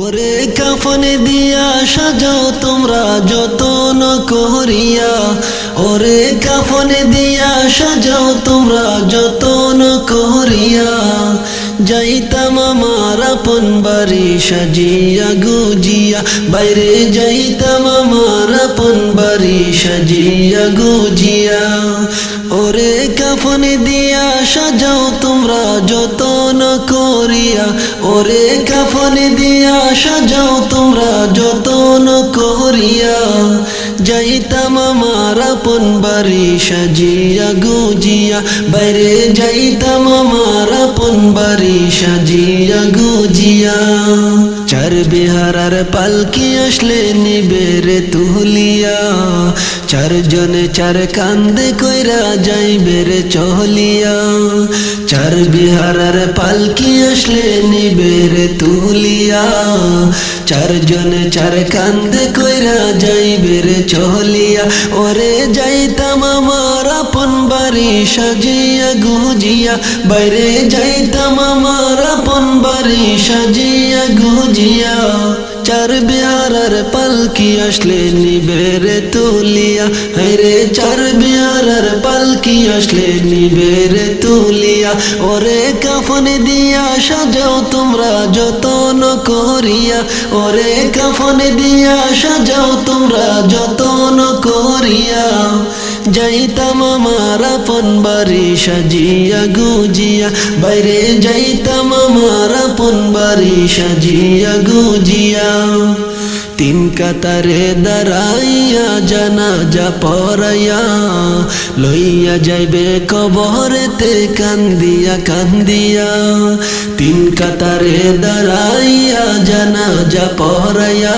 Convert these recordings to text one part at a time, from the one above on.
ওরে কাফনে দিয়া সাজাও তোমরা যতন করিয়া। ওরে কাফনে দিয়া সাজাও তোমরা যতন করিয়া। যাইতাম আমার আপন বাড়ি সাজিয়া গুজিয়া। বাইরে যাইতাম আমার আপন বাড়ি সাজিয়া গুজিয়া। ওরে কাফনে দিয়া সাজাও তোমরা যতন করিয়া। ওরে কাফনে দিয়া সাজাও তোমরা যতন করিয়া। যাইতাম আমার আপন বাড়ি সাজিয়া গুজিয়া। বাইরে যাইতাম আমার আপন বাড়ি সাজিয়া গুজিয়া। চার বিহারার পালকি আসলে নিবেরে তুলিয়া চারজনে চার কান্দে কইরা যাইবে রে চহলিয়া চার বিহারার পালকি আসলে নিবেরে তুলিয়া চারজনে চার কান্দে কইরা যাইবে রে চহলিয়া ওরে যাইতাম আমার আপন বাড়ি সাজিয়া গুজিয়া। বাইরে যাইতাম আমার আপন বাড়ি সাজিয়া গুজিয়া। চার বিহারার পালকি আসলে নিবেরে তুলিয়া? হাইরে চার বিহারার পালকি আসলে নিবেরে তুলিয়া? ওরে কাফনে দিয়া সাজাও তোমরা যতন করিয়া। ওরে কাফনে দিয়া সাজাও তোমরা যতন করিয়া। যাইতাম আমার আপন বাড়ি সাজিয়া গুজিয়া বাইরে যাইতাম আমার আপন বাড়ি সাজিয়া গুজিয়া তিন কাতারে দাঁড়াইয়া জানা যা পড়াইয়া লইয়া যাইবে কবরেতে কান্দিয়া কান্দিয়া তিন কাতারে দাঁড়াইয়া জানা যা পড়াইয়া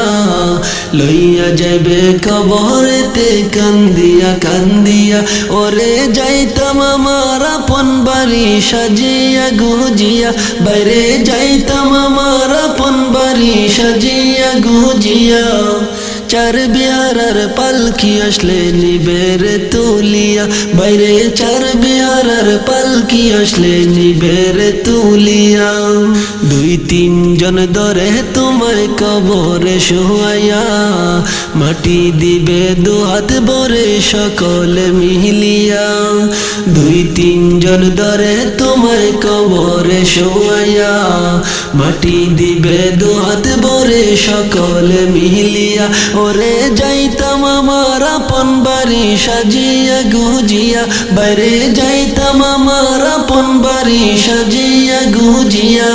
লইয়া যাইবে কবরেতে, কান্দিয়া কান্দিয়া, ওরে যাইতাম আমার আপন বাড়ি সাজিয়া গুজিয়া, বাইরে যাইতাম আমার আপন বাড়ি সাজিয়া গুজিয়া। চার বিহারার পালকি আসলে নিবেরে তুলিয়া। বাইরে চার বিহারার পালকি আসলে নিবেরে তুলিয়া। দুই তিনজন ধরে তোমায় কবরে শোয়াইয়া, মাটি দিবে দু হাত ভরে সকলে মিলিয়া। দুই তিনজন ধরে তোমায় কবরে শোয়াইয়া, মাটি দিবে দু হাত ভরে সকলে মিলিয়া। ওরে যাইতাম আমার আপন বাড়ি সাজিয়া গুজিয়া। বাইরে যাইতাম আমার আপন বাড়ি সাজিয়া গুজিয়া।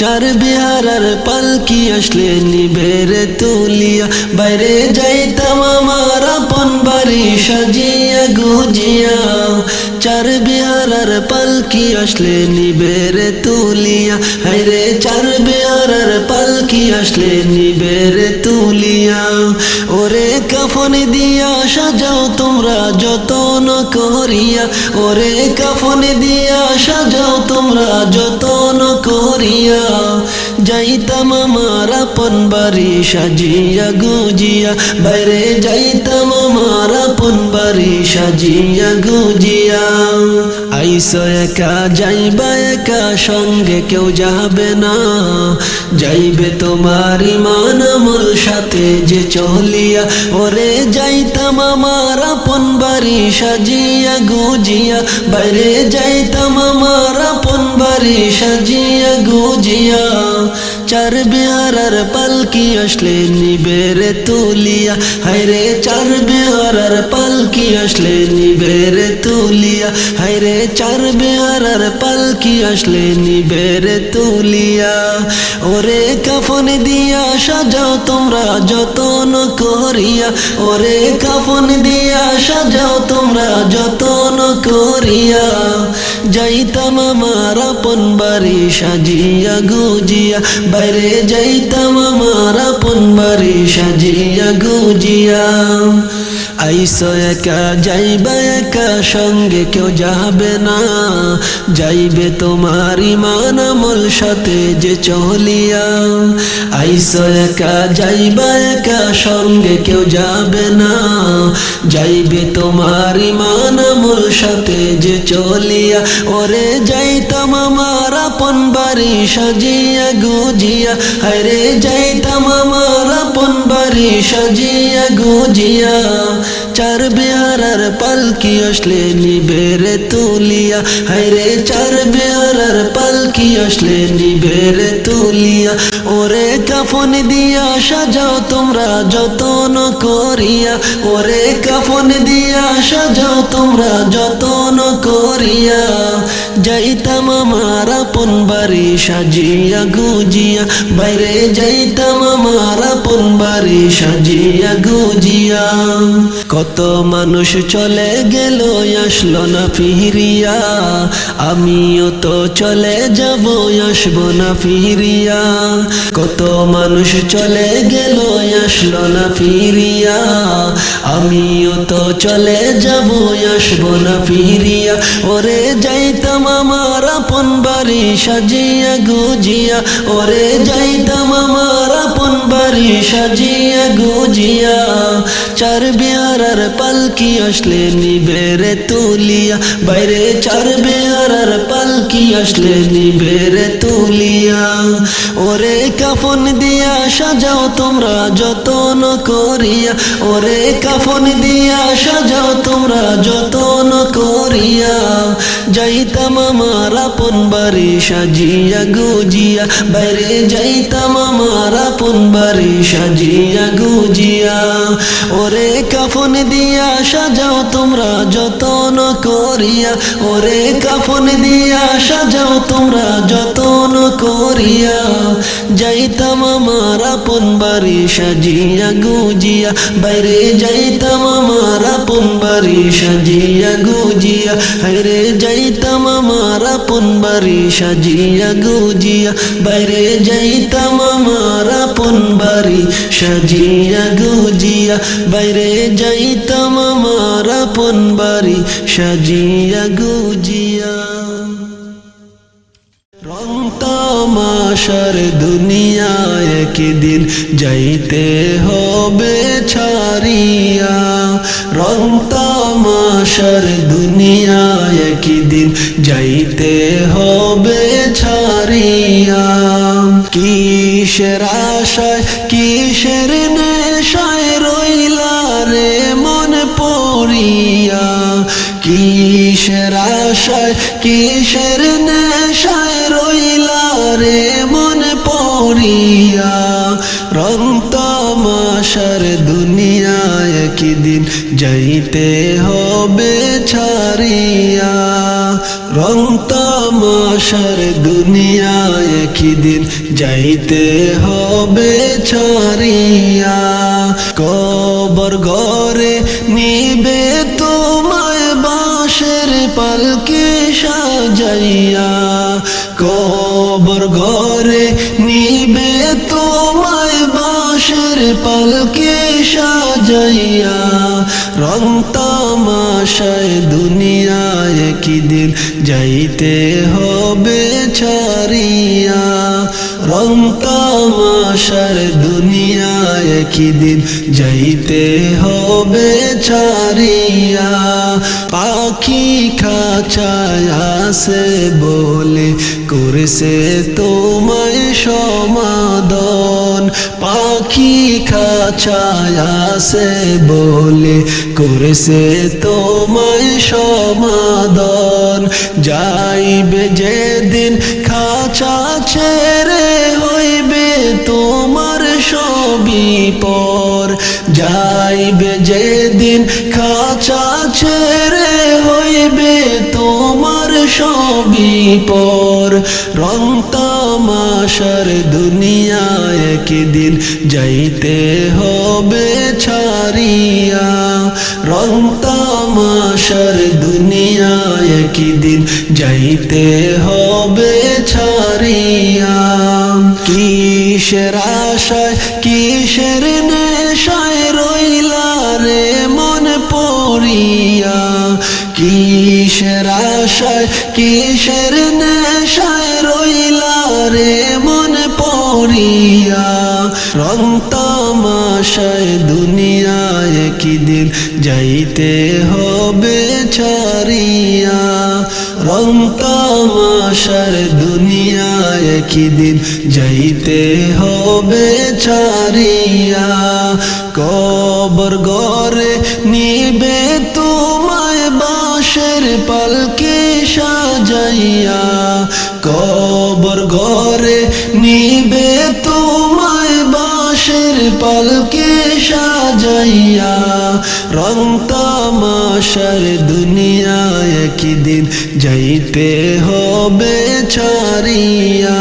চার বিহারার পালকি আসলে নিবেরে তুলিয়া। বাইরে যাইতাম আমার আপন বাড়ি সাজিয়া গুজিয়া, চার বিহারার পালকি আসলে নিবেরে তুলিয়া। হাইরে চার বিহারার পালকি আসলে নিবেরে তুলিয়া। ওরে কাফন দিয়া সাজাও তোমরা যতন করিয়া। ওরে কাফন দিয়া সাজাও তোমরা যতন করিয়া। যাইতাম আমার আপন বাড়ি সাজিয়া গুজিয়া বাইরে যাইতাম আমার আপন বাড়ি সাজিয়া গুজিয়া আইস একা, যাইবা একা, সঙ্গে কেউ যাবে না। যাইবে তোমার ইমান আমল সাথে যে চলিয়া, ওরে যাইতাম আমার আপন বাড়ি সাজিয়া, গুজিয়া। বাইরে যাইতাম আমার আপন বাড়ি সাজিয়া, গুজিয়া। চার বিহারার পালকি আসলে নিবেরে তুলিয়া? হাইরে চার বিহারার পালকি আসলে নিবেরে তুলিয়া? হাইরে চার বিহারার পালকি আসলে নিবেরে তুলিয়া? ওরে কাফন দিয়া সাজাও তোমরা যতন করিয়া। ওরে কাফন দিয়া সাজাও তোমরা যতন করিয়া। যাইতাম আমার আপন বাড়ি সাজিয়া গুজিয়া। বাইরে যাইতাম আমার আপন বাড়ি সাজিয়া গুজিয়া আইসো একা, যাইবা একা, সঙ্গে কেউ যাবে না। যাইবে তোমার ইমান আমল সাথে যে চলিয়া। আইসো একা, যাইবা একা, সঙ্গে কেউ যাবে না। যাইবে তোমার ইমান আমল সাথে যে চলিয়া। ওরে যাইতাম আমার আপন বাড়ি সাজিয়া গুজিয়া। আরে যাইতাম আমার আপন বাড়ি সাজিয়া গুজিয়া চার বিহারার পালকি আসলে নিবেরে তুলিয়া। হায়রে চার বিহারার পালকি আসলে নিবেরে তুলিয়া। ওরে কাফন দিয়া সাজাও তোমরা যতন করিয়া। ওরে কাফন দিয়া সাজাও তোমরা যতন করিয়া। যাইতাম আমার আপন বাড়ি সাজিয়া গুজিয়া। বাইরে যাইতাম আমার আপন বাড়ি সাজিয়া গুজিয়া। কত মানুষ চলে গেল, আসলো না ফিরিয়া। আমিও তো চলে যাব, আসব না ফিরিয়া। কত মানুষ চলে গেল, আসলো না ফিরিয়া। আমিও তো চলে যাব, আসব না ফিরিয়া। ওরে যাইতাম আমার আপন বাড়ি সাজিয়া গুজিয়া। ওরে যাইতাম আমার আপন বাড়ি সাজিয়া গুজিয়া। চার বিহারার পালকি আসলে নিবেরে তুলিয়া? বাইরে চার বিহারার পালকি আসলে নিবেরে তুলিয়া? ওরে কাফন দিয়া সাজাও তোমরা যতন করিয়া। ওরে কাফন দিয়া সাজাও তোমরা যতন করিয়া। যাইতাম আমার আপন বাড়ি সাজিয়া গুজিয়া। বাইরে যাইতাম আমার আপন বাড়ি সাজিয়া গুজিয়া। ওরে কাফন দিয়া সাজাও তোমরা যতন করিয়া, ওরে কাফন দিয়া সাজাও তোমরা যতন করিয়া। যাইতাম আমার আপন বাড়ি সাজিয়া গুজিয়া, বাইরে যাইতাম আমার আপন বাড়ি সাজিয়া গুজিয়া, হায়রে যাইতাম আমার আপন বাড়ি সাজিয়া গুজিয়া, বাইরে যাইতাম আমার আপন বাড়ি সাজিয়া গুজিয়া, বাইরে যাইতাম আমার আপন বাড়ি সাজিয়া গুজিয়া। রং তামাশার দুনিয়ায় একদিন যাইতে হবে ছাড়িয়া। রং তামাশার একদিন যাইতে হবে ছাড়িয়া। কিসের আশায়, কিসের নেশায় রইলা রে মন পড়িয়া কিসের আশায়, কিসের নেশায় রইলা রে মন পড়িয়া। রং তামাশার দুনিয়ায় একদিন যাইতে হবে ছাড়িয়া। রং তামাশার দুনিয়ায় একদিন যাইতে হবে ছড়িয়া। কবর ঘরে নিবে তোমায় বাঁশের পালকে সাজাইয়া। কবর ঘরে নিবে তোমায় বাঁশের পালকে সাজাইয়া, রং তামাশায় দুনিয়ায় একদিন যাইতে হবে ছাড়িয়া, রং তামাশার দুনিয়ায় একদিন যাইতে হবে ছাড়িয়া। পাখি খাঁচায় বলে করছে তোমায় সমাদন পাখি খাঁচায় আসে বলে করেছে তোমায় সমাদন। যাইবে যেদিন খাঁচা ছেড়ে হইবে তোমার সবই পর। যাইবে যেদিন খাঁচা ছেড়ে হইবে তোমার সবই পর। রং তামাশার দুনিয়ায় একদিন যাইতে হবে ছাড়িয়া। রং তামাশার দুনিয়া একদিন যাইতে হবে ছাড়িয়া। কিসের আশায়, কিসের নেশায় রইলা রে মন পড়িয়া। কিসের আশায়, কিসের নেশায় রইলা রে মন পড়িয়া। রং তামাশায় দুনিয়ায় কি দিন যাইতে হবে ছাড়িয়া। রং তামাশার দুনিয়ায় কি দিন যাইতে হবে ছাড়িয়া। কবর গরে নিবে তোমায় বাঁশের পালকে সাজাইয়া কবর ঘরে নিবে তোমায় বাঁশের পালকে সাজাইয়া রং তামাশার দুনিয়ায় একদিন যাইতে হবে ছাড়িয়া।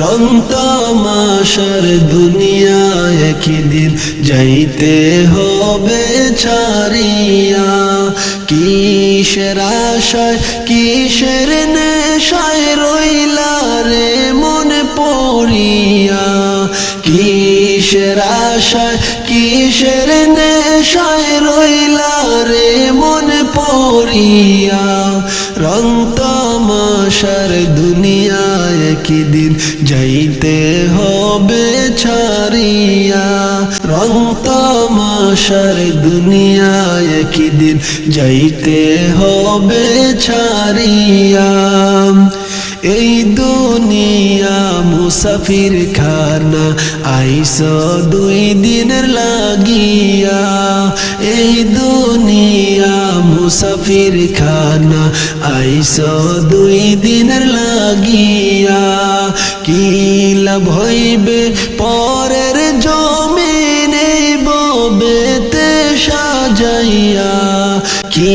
রং তামাশার দুনিয়ায় একদিন যাইতে হবে ছাড়িয়া। কিসের আশায়, কিসের নেশায় রইলা রে মন পড়িয়া? কিসের আশায়, কিসের নেশায় রইলা রে মন পড়িয়া? রং তামাশার দুনিয়ায় একদিন যাইতে হবে ছাড়িয়া। রং তামাশার দুনিয়ায় একদিন যাইতে হবে ছাড়িয়া। এই দুনিয়া মুসাফির খানা আইস দুই দিনের লাগিয়া। এই দুনিয়া মুসাফির খানা আইস দুই দিনের লাগিয়া। কি লাভ হইবে পরের সাজাইয়া কি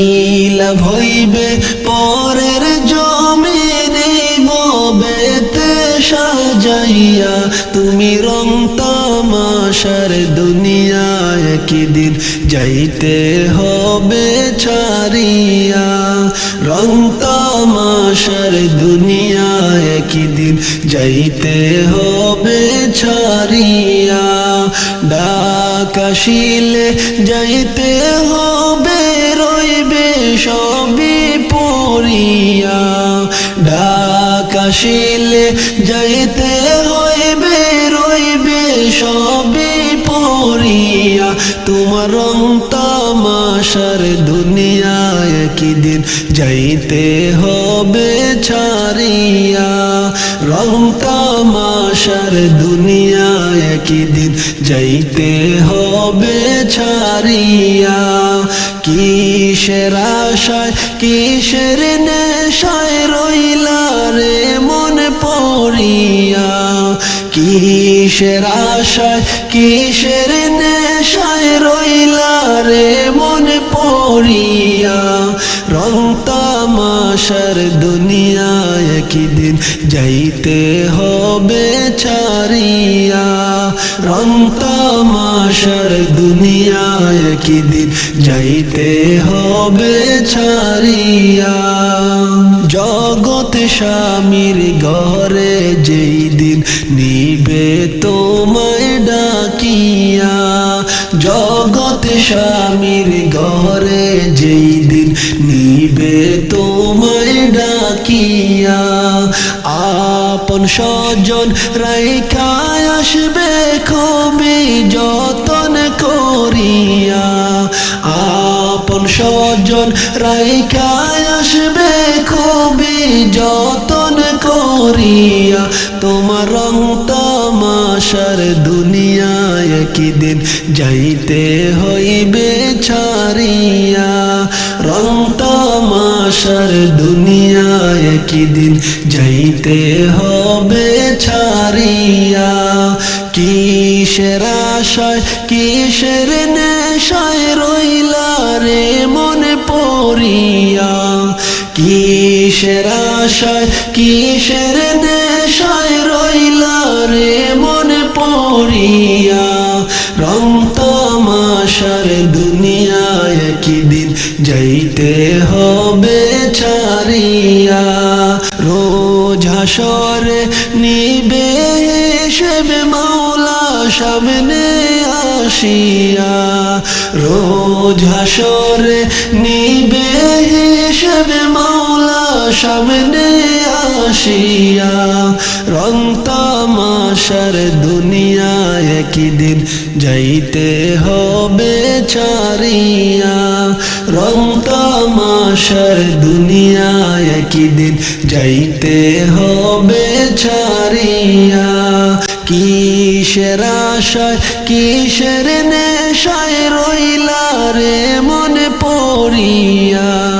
লাভ হইবে? পরের জমিনে ববেতে সাজাইয়া। তুমি রং তামাশার দুনিয়ায় একদিন যাইতে হবে ছাড়িয়া। রং তামাশার দুনিয়ায় একদিন যাইতে হবে ছাড়িয়া। ডাকাশিলে যাইতে হবে, রইবে সবই পড়িয়া। ডাকাশিলে যাইতে হইবে, রইবে সবই পড়িয়া। তোমার তামাশার দুনিয়ায় একদিন যাইতে হবে ছাড়িয়া। রং তামাশার দুনিয়ায় একদিন যাইতে হবে ছাড়িয়া। কিসের আশায়, কিসের নেশায় রইলা রে মন পড়িয়া। কিসের আশায়, কিসের নেশায় রইলা রে মন পড়িয়া। রং তামাশার দুনিয়ায় একদিন যাইতে হবে ছাড়িয়া। রং তামাশার দুনিয়ায় একদিন যাইতে হবে ছাড়িয়া। জগত স্বামীর ঘরে যেই দিন নিবে তোমায় জগৎ স্বামীর ঘরে যেই দিন নিবে তোমায় ডাকিয়া, আপন স্বজন রাইখায় আসবে খুবই যতন করিয়া, আপন স্বজন রাইখায় আসবে খুবই যতন করিয়া, তোমার রং তামাশার দুনিয়ায় একদিন যাইতে হইবে ছাড়িয়া। রং দুনিয়ায় একদিন যাইতে হবে ছাড়িয়া। কিসের আশায়, কিসের নেশায় রইলা রে মনে পড়িয়া। কিসের আশায়, কিসের নেশায় রইলা রে করিয়া রং তামাশার কি দিন যাইতে হবে ছাড়িয়া। রোজ হাসরে নিবে সেবে মাওলা সামনে আসিয়া। রোজ হাসরে নিবে সেবে মাওলা সামনে আসিয়া রং তামাশার দুনিয়ায় একদিন যাইতে হবে ছাড়িয়া। রং তামাশার দুনিয়ায় একদিন যাইতে হবে ছাড়িয়া। কিসের আশায়, কিসের নেশায় রইলা রে মনে পড়িয়া।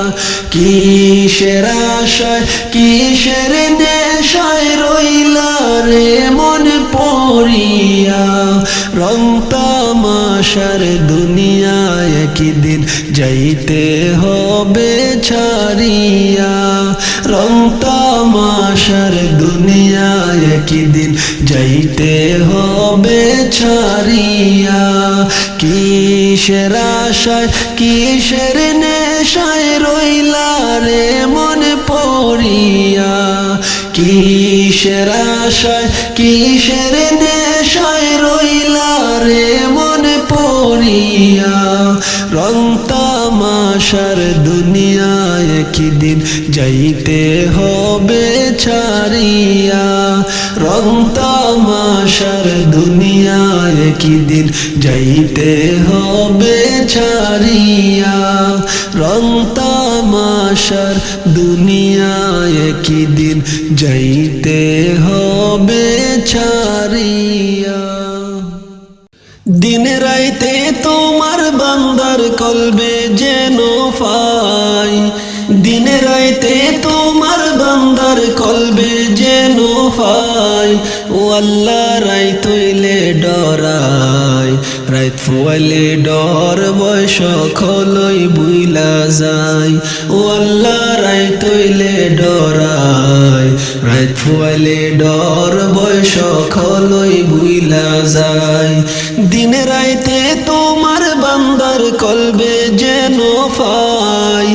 কিসের আশায়, কিসের নেশায় রইলা রে মনে পড়িয়া? রং তামাশার দুনিয়ায় একদিন যাইতে হবে ছাড়িয়া। রং তামাশার দুনিয়ায় একদিন যাইতে হবে ছাড়িয়া। কিসের আশায়, কিসের নেশায় রইলা রে মনে পড়িয়া, কিসের আশায়, কিসের নেশায় রইলা রে মনে পড়িয়া? রং তামাশার দুনিয়ায় একদিন যাইতে হবে ছাড়িয়া। রং তামাশার দুনিয়ায় একদিন যাইতে হবে ছাড়িয়া। রং তামাশার দুনিয়ায় একদিন যাইতে হবে ছাড়িয়া। দিন রাইতে তোমার বান্দার কলবে যেন ফাই। দিনে রাইতে তোমার বান্দার কলবে যেন ফাই। ও আল্লাহ রাই তৈলে ডরাই। রাইত ফুয়ালে ডর বয়স খলই বুইলা যায়। ও আল্লাহ রাই তৈলে ডরাই। রাইত ফুয়ালে ডর বয়স খলই বুইলা যায়। দিনে রাইতে তোমার বান্দার কলবে যেন ফাই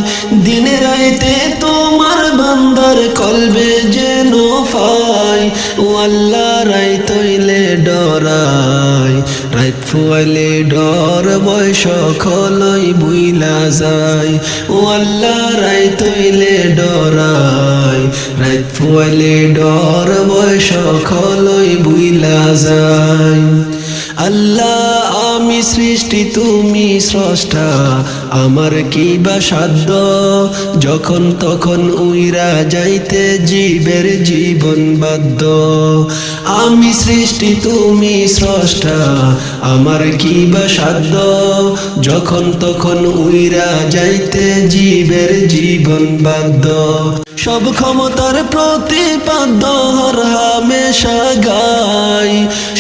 দিনে রাইতে তোমার বান্দার কলবে যেন ফাই ও আল্লাহ রাই তৈলে ডরাই রাইত ফুয়ালে ডর বয়স খলই বুইলা যায়। ও আল্লাহ রাই তৈলে ডরাই রাইত ফুয়ালে ডর বয়স খলই বুইলা যায়। আল্লাহ, আমি সৃষ্টি, তুমি স্রষ্টা। আমার কি বা সাধ্য? যখন তখন উইরা যাইতে জীবের জীবন বাধ্য। আমি সৃষ্টি, তুমি স্রষ্টা। আমার কি বা সাধ্য? যখন তখন উইরা যাইতে জীবের জীবন বাধ্য। সব ক্ষমতার প্রতিপাদ্য, হর হামেশা গাই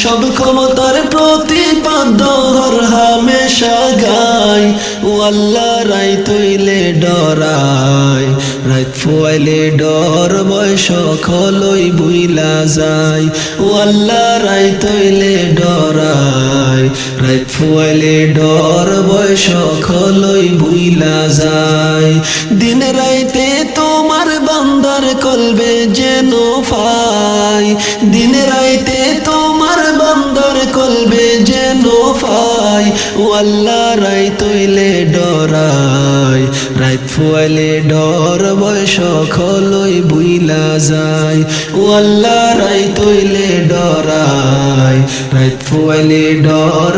সব ক্ষমতার প্রতিপাদ্য হর হামেশা গাই। ও আল্লাহ রাই তৈলে ডরাই। রাত ফুয়াইলে ডর বয়স খলই বুইলা যায়। ও আল্লাহ রাই তৈলে ডরাই। রাত ফুয়াইলে ডর বয়স খলই বুইলা যায়। দিন রাইতে তোমার বান্দার কলবে যেন ফাই। দিন রাইতে তোমার ফাই ও আল্লাহ রাই তৈলে ডরাই। রাত ফুয়ালে ডর খলই বুইলা যায়। ও আল্লাহ রাই তৈলে ডরাই। রাত ফুয়ালে ডর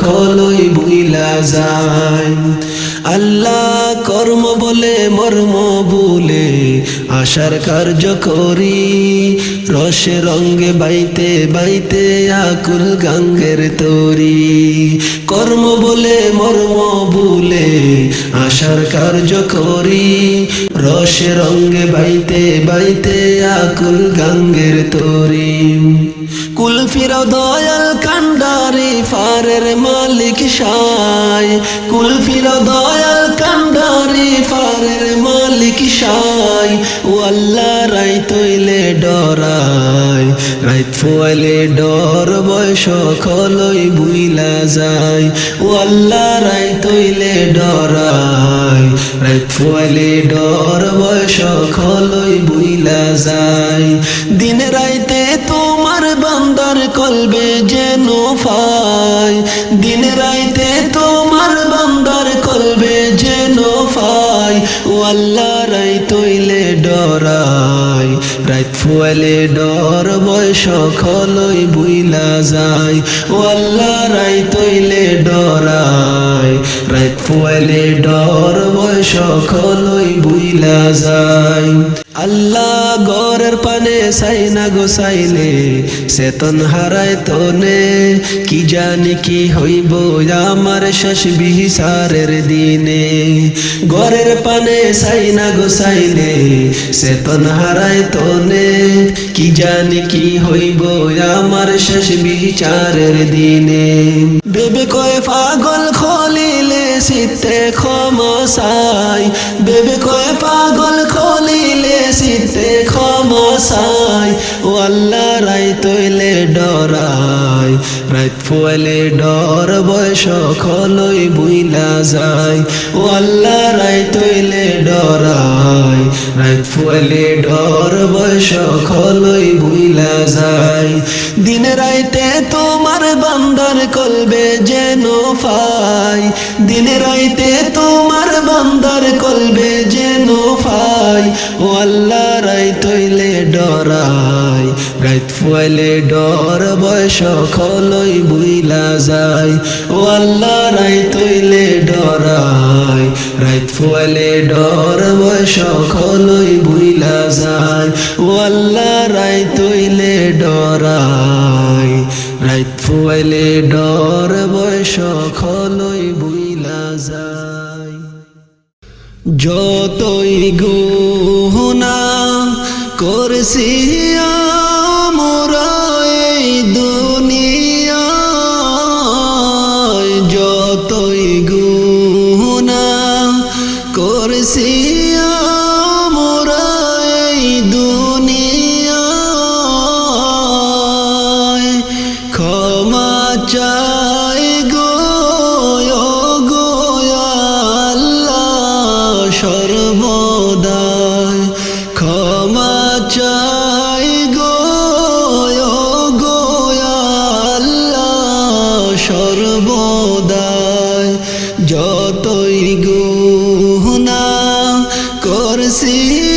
খলই বুইলা যায়। আল্লাহ কর্ম বলে, মর্ম বলে, আশার কার্য করি। রসে রঙ্গে বাইতে বাইতে আকুল গাঙ্গের তরি। কর্ম বলে, মর্ম বলে, আশার কার্য করি। রসে রঙ্গে বাইতে বাইতে আকুল গাঙ্গের তরি। কুল ফিরাও দয়াল কান কান্ডারি ফারের মালিক সাই। কুলফির দয়াল কান্ডারি ফারের মালিক সাই। ও আল্লাহ রাই তৈলে ডরাই। রাইত ফুয়ালে ডর, বয়স খলই বুইলা যায়। ও আল্লাহ রাই তৈলে ডরাই। রাইত ফুয়ালে ডর, বয়স খলই বুইলা যায়। দিন রাইতে তোমার বান্দার কলবে যেন ফাই। দিন রাইতে তোমার বান্দার কলবে যেন ফাই। ও আল্লাহ রাই তৈলে ডরাই। রাইত ফুয়ালে ডর বয়স খলই বুইলা যায়। ও আল্লাহ রাই তৈলে ডরাই। রাইত ফুয়ালে ডর বয়স খলই বুইলা যায়। আল্লাহ গরের পানে সাইনা গোসাইলে চেতন হারায় তনে। কি জানি কি হইব আমার শেষ বিহিসারের দিনে। গরের পানে সাইনা গোসাইলে চেতন হারায় তনে। কি জানি কি হইব আমার শেষ বিচারের দিনে। বেবে কয় পাগল খলিলে শীতে ক্ষমসাই বেবে কয় পাগল খলিলে শীতে ক্ষমসাই ও আল্লাহ রাই তৈলে ডরাই রাত ফুয়ালে ডর বয়স খলই বুইলা যায়। ও আল্লাহ রাই ডরাই রাত ফুয়ালে ডর খলই বুইলা যায়। দিন রাইতে তোমার বান্দার কলবে যেন ফাই। দিন রাইতে তোমার বান্দার কলবে যেন ফাই। ও আল্লাহ, রাই তৈলে ডরাই। রাইত ফুয়ালে ডর খলই বুইলা যায়। ও আল্লাহ, রাই তৈলে ডরাই। ফুয়ালে ডর বয়স খলই বুইলা যায়। ও আল্লাহ রাই তৈলে ডরাই রাইত ফুয়ালে ডর বয়স খলই বুইলা যায়। যতই গুহনা করছি আমরা এই করছি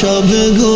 সব গুণা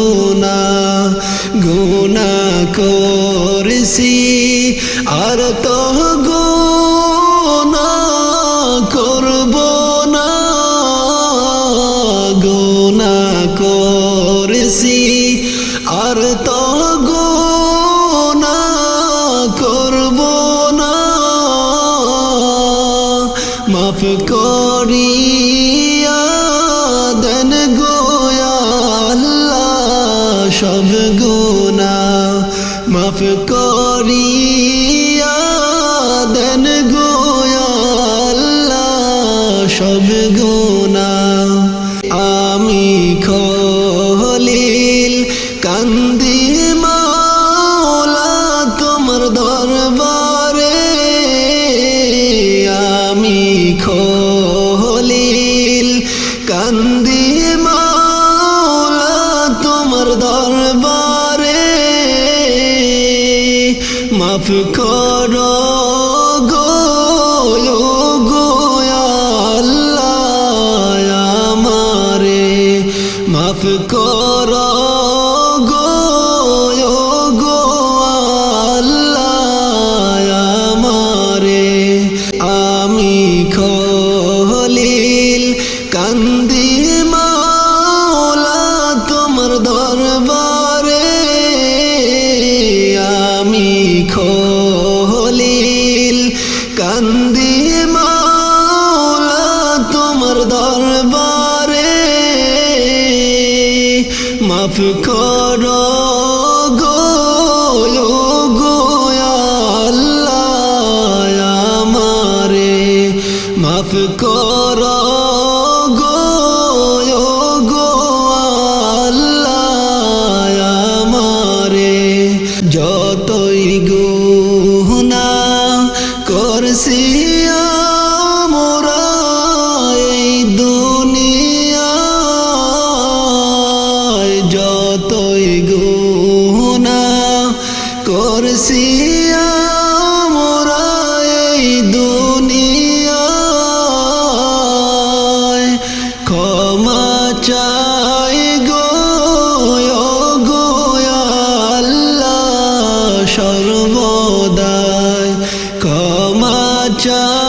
তোমার মাফ করো। ক্ষমা চাই